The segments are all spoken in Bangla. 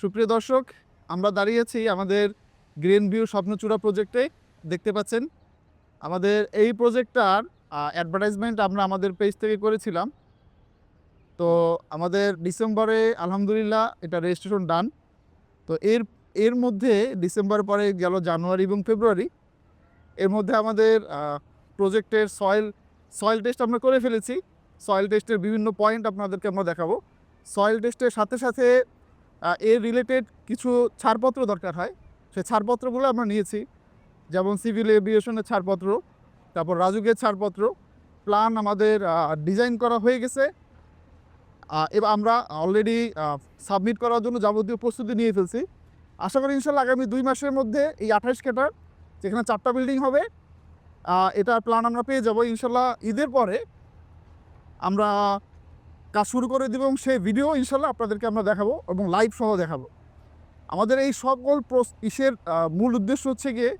সুপ্রিয় দর্শক, আমরা দাঁড়িয়েছি আমাদের গ্রিন ভিউ স্বপ্নচূড়া প্রজেক্টে দেখতে পাচ্ছেন, আমাদের এই প্রজেক্টটার অ্যাডভার্টাইজমেন্ট আমরা আমাদের পেজ থেকে করেছিলাম। তো আমাদের ডিসেম্বরে আলহামদুলিল্লাহ এটা রেজিস্ট্রেশন ডান তো এর এর মধ্যে ডিসেম্বর পরে গেল জানুয়ারি এবং ফেব্রুয়ারি। এর মধ্যে আমাদের প্রজেক্টের সয়েল সয়েল টেস্ট আমরা করে ফেলেছি। সয়েল টেস্টের বিভিন্ন পয়েন্ট আপনাদেরকে আমরা দেখাবো। সয়েল টেস্টের সাথে সাথে এর রিলেটেড কিছু ছাড়পত্র দরকার হয়। সেই ছাড়পত্রগুলো আমরা নিয়েছি। যেমন সিভিল এভিয়েশনের ছাড়পত্র, তারপর রাজুকের ছাড়পত্র প্ল্যান আমাদের ডিজাইন করা হয়ে গেছে। এবার আমরা অলরেডি সাবমিট করার জন্য যাবতীয় প্রস্তুতি নিয়ে ফেলছি। আশা করি ইনশাল্লাহ আগামী দুই মাসের মধ্যে এই আঠাশ কেটার যেখানে চারটা বিল্ডিং হবে এটার প্ল্যান আমরা পেয়ে যাব। ইনশাল্লাহ ঈদের পরে আমরা কাজ শুরু করে দেব এবং সেই ভিডিও ইনশাল্লাহ আপনাদেরকে আমরা দেখাবো এবং লাইভ সহ দেখাবো। আমাদের এই সকল প্রস- ইসের মূল উদ্দেশ্য হচ্ছে গিয়ে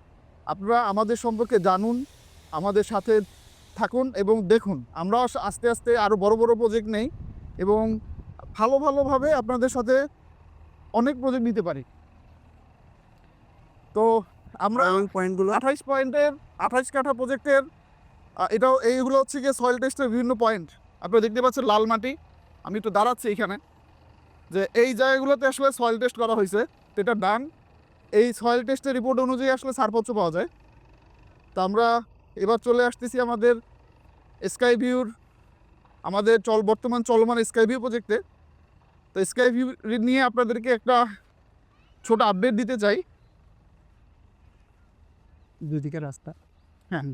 আপনারা আমাদের সম্পর্কে জানুন আমাদের সাথে থাকুন এবং দেখুন। আমরাও আস- আস্তে আস্তে আরও বড় বড় প্রজেক্ট নেই এবং ভালো ভালোভাবে আপনাদের সাথে অনেক প্রজেক্ট নিতে পারি। তো আমরা পয়েন্টগুলো আঠাইশ পয়েন্টের আঠাইশ কাঠা প্রজেক্টের এটাও এইগুলো হচ্ছে গিয়ে সয়েল টেস্টের বিভিন্ন পয়েন্ট আপনারা দেখতে পাচ্ছেন লাল মাটি। আমি একটু দাঁড়াচ্ছি এখানে। যে এই জায়গাগুলোতে আসলে সয়েল টেস্ট করা হয়েছে। তো এটা ডান। এই সয়েল টেস্টের রিপোর্ট অনুযায়ী আসলে ছাড়পত্র পাওয়া যায়। তো আমরা এবার চলে আসতেছি আমাদের স্কাই ভিউর আমাদের চল বর্তমান চলমান স্কাই ভিউ প্রজেক্টে তো স্কাই ভিউ নিয়ে আপনাদেরকে একটা ছোট আপডেট দিতে চাই। দুদিকে রাস্তা। হ্যাঁ।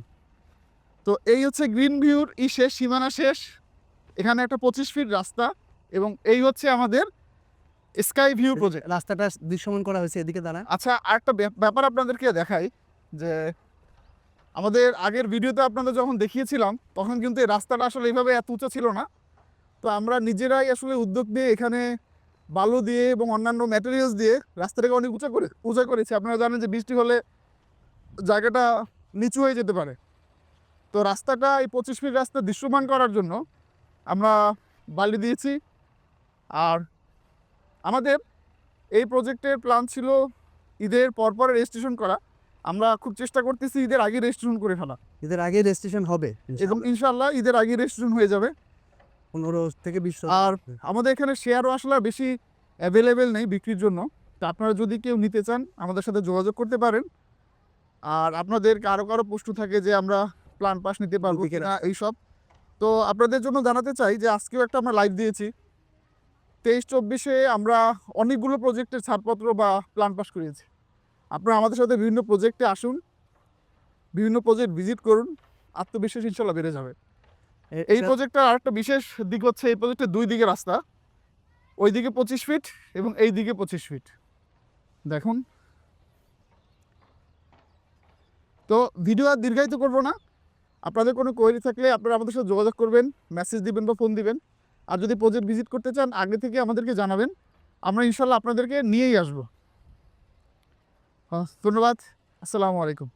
তো এই হচ্ছে গ্রিন ভিউর ই শেষ সীমানা শেষ। এখানে একটা পঁচিশ ফিট রাস্তা এবং এই হচ্ছে আমাদের স্কাই ভিউ প্রজেক্ট রাস্তাটা দৃশ্যমান করা হয়েছে এদিকে দাঁড়া আচ্ছা আরেকটা ব্যাপ- ব্যাপার আপনাদেরকে দেখাই যে আমাদের আগের ভিডিওতে আপনাদের যখন দেখিয়েছিলাম তখন কিন্তু এই রাস্তাটা আসলে এইভাবে এত উঁচা ছিল না। তো আমরা নিজেরাই আসলে উদ্যোগ নিয়ে এখানে বালু দিয়ে এবং অন্যান্য ম্যাটেরিয়ালস দিয়ে রাস্তাটাকে অনেক উঁচা করে উঁচা করেছি। আপনারা জানেন যে বৃষ্টি হলে জায়গাটা নিচু হয়ে যেতে পারে। তো রাস্তাটা এই পঁচিশ ফিট রাস্তা দৃশ্যমান করার জন্য আমরা বালি দিয়েছি। আর আমাদের এই প্রজেক্টের প্ল্যান ছিল ঈদের পরপরে রেজিস্ট্রেশন করা। আমরা খুব চেষ্টা করতেছি ঈদের আগে রেজিস্ট্রেশন করে ফেলা। ঈদের আগে রেজিস্ট্রেশন হবে এবং ইনশাল্লাহ ঈদের আগে রেজিস্ট্রেশন হয়ে যাবে। পনেরো থেকে বিশ আর আমাদের এখানে শেয়ারও আসলে বেশি অ্যাভেলেবেল নেই বিক্রির জন্য। তো আপনারা যদি কেউ নিতে চান আমাদের সাথে যোগাযোগ করতে পারেন। আর আপনাদের কারও কারও প্রশ্ন থাকে যে আমরা প্ল্যান পাস নিতে পারব কিনা এইসব তো আপনাদের জন্য জানাতে চাই যে আজকেও একটা আমরা লাইভ দিয়েছি। তেইশ চব্বিশে আমরা অনেকগুলো প্রজেক্টের ছাড়পত্র বা প্ল্যান পাস করিয়েছি। আপনারা আমাদের সাথে বিভিন্ন প্রজেক্টে আসুন বিভিন্ন প্রজেক্ট ভিজিট করুন আত্মবিশ্বাস ইনশাল্লাহ বেড়ে যাবে। এই প্রজেক্টটার আরেকটা বিশেষ দিক হচ্ছে এই প্রজেক্টের দুই দিকে রাস্তা ওই দিকে পঁচিশ ফিট এবং এই দিকে পঁচিশ ফিট দেখুন। তো ভিডিও আর দীর্ঘায়িত করব না আপনাদের কোনো কোয়েরি থাকলে আপনারা আমাদের সাথে যোগাযোগ করবেন মেসেজ দিবেন বা ফোন দিবেন। আর যদি প্রজেক্ট ভিজিট করতে চান আগে থেকে আমাদেরকে জানাবেন। আমরা ইনশাল্লাহ আপনাদেরকে নিয়েই আসব। হ্যাঁ, ধন্যবাদ। আসসালামু আলাইকুম।